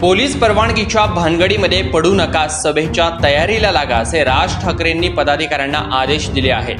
Police परवानगीच्या भानगडीमध्ये पडू नका सभेच्या तयारीला लागा असे राज ठाकरेंनी पदाधिकाऱ्यांना आदेश दिले आहेत.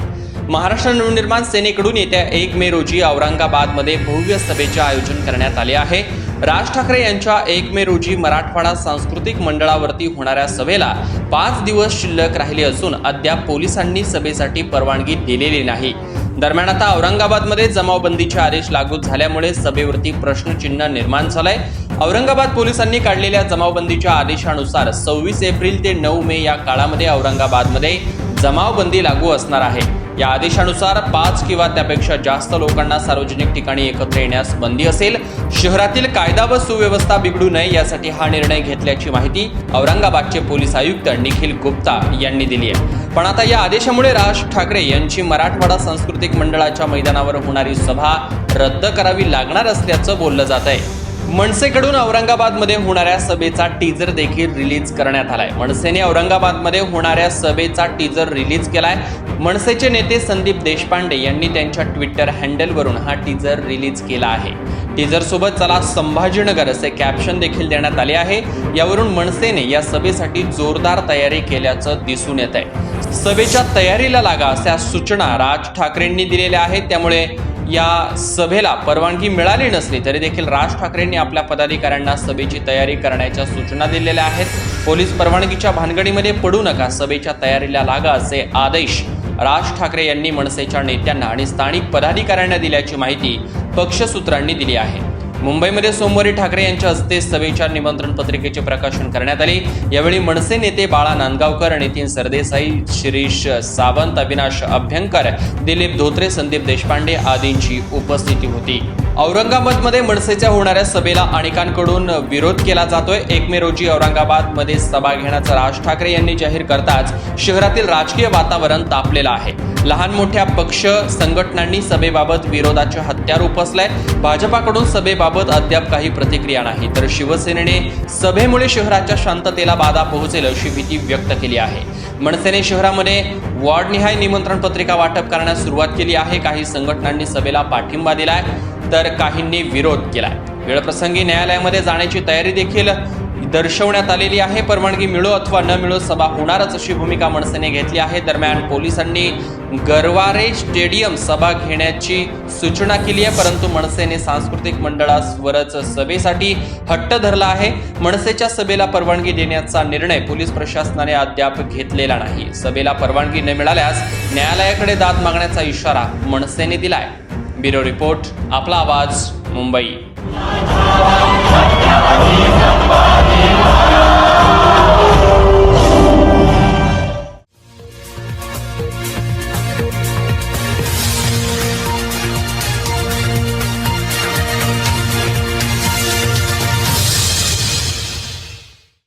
महाराष्ट्र नवनिर्माण सेनेकडून येत्या एक मे रोजी औरंगाबादमध्ये भव्य सभेचे आयोजन करण्यात आले आहे. राज ठाकरे यांच्या एक मे रोजी मराठवाडा सांस्कृतिक मंडळावरती होणाऱ्या सभेला पाच दिवस शिल्लक राहिले असून अद्याप पोलिसांनी सभेसाठी परवानगी दिलेली नाही. दरम्यान आता औरंगाबादमध्ये जमावबंदीचे आदेश लागू झाल्यामुळे सभेवरती प्रश्नचिन्ह निर्माण झालंय. औरंगाबाद पोलिसांनी काढलेल्या जमावबंदीच्या आदेशानुसार सव्वीस एप्रिल ते नऊ मे या काळामध्ये औरंगाबादमध्ये जमावबंदी लागू असणार आहे. या आदेशानुसार पाच किंवा त्यापेक्षा जास्त लोकांना सार्वजनिक ठिकाणी एकत्र येण्यास बंदी असेल. शहरातील कायदा व सुव्यवस्था बिघडू नये यासाठी हा निर्णय घेतल्याची माहिती औरंगाबादचे पोलीस आयुक्त निखिल गुप्ता यांनी दिली आहे. पण आता या आदेशामुळे राज ठाकरे यांची मराठवाडा सांस्कृतिक मंडळाच्या मैदानावर होणारी सभा रद्द करावी लागणार असल्याचं बोललं जात आहे. मनसेकडून औरंगाबादमध्ये होणाऱ्या सभेचा टीजर देखील रिलीज करण्यात आलाय. मनसेने औरंगाबादमध्ये होणाऱ्या सभेचा टीजर रिलीज केलाय. मनसेचे नेते संदीप देशपांडे यांनी त्यांच्या ट्विटर हँडलवरून हा टीजर रिलीज केला आहे. टीजर सोबत चला संभाजीनगर असे कॅप्शन देखील देण्यात आले आहे. यावरून मनसेने या सभेसाठी जोरदार तयारी केल्याचं दिसून येत आहे सभेच्या तयारीला लागा अशा सूचना राज ठाकरेंनी दिलेल्या आहेत. त्यामुळे या सभेला परवानगी मिळाली नसली तरी देखील राज ठाकरेंनी आपल्या पदाधिकाऱ्यांना सभेची तयारी करण्याच्या सूचना दिलेल्या आहेत. पोलीस परवानगीच्या भानगडीमध्ये पडू नका सभेच्या तयारीला लागा असे आदेश राज ठाकरे यांनी मनसेच्या नेत्यांना आणि स्थानिक पदाधिकाऱ्यांना दिल्याची माहिती पक्षसूत्रांनी दिली आहे. मुंबईमध्ये सोमवारी ठाकरे यांच्या हस्ते सभेच्या निमंत्रण पत्रिकेचे प्रकाशन करण्यात आले. यावेळी मनसे नेते बाळा नांदगावकर नितीन सरदेसाई शिरीष सावंत अविनाश अभ्यंकर दिलीप धोत्रे संदीप देशपांडे आदींची उपस्थिती होती. औरंगाबादमध्ये मनसेच्या होणाऱ्या सभेला अनेकांकडून विरोध केला जातोय. एक मे रोजी औरंगाबादमध्ये सभा घेण्याचं राज ठाकरे यांनी जाहीर करताच शहरातील राजकीय वातावरण तापलेलं आहे. लहान मोठ्या पक्ष संघटनांनी सभेबाबत विरोधाचे हत्यार उपसलाय. भाजपाकडून सभेबाबत अद्याप काही प्रतिक्रिया नाही. तर शिवसेनेने सभेमुळे शहराच्या शांततेला बाधा पोहोचेल अशी भीती व्यक्त केली आहे. मनसेने शहरामध्ये वॉर्डनिहाय निमंत्रण पत्रिका वाटप करण्यास सुरुवात केली आहे. काही संघटनांनी सभेला पाठिंबा दिलाय तर काहींनी विरोध केलाय. वेळप्रसंगी न्यायालयामध्ये जाण्याची तयारी देखील दर्शवण्यात आलेली आहे. परवानगी मिळो अथवा न मिळो सभा होणारच अशी भूमिका मनसेने घेतली आहे. दरम्यान पोलिसांनी गरवारे स्टेडियम सभा घेण्याची सूचना केली आहे. परंतु मनसेने सांस्कृतिक मंडळावरच सभेसाठी हट्ट धरला आहे. मनसेच्या सभेला परवानगी देण्याचा निर्णय पोलीस प्रशासनाने अद्याप घेतलेला नाही. सभेला परवानगी न मिळाल्यास न्यायालयाकडे दाद मागण्याचा इशारा मनसेने दिलाय. ब्युरो रिपोर्ट आपला आवाज मुंबई.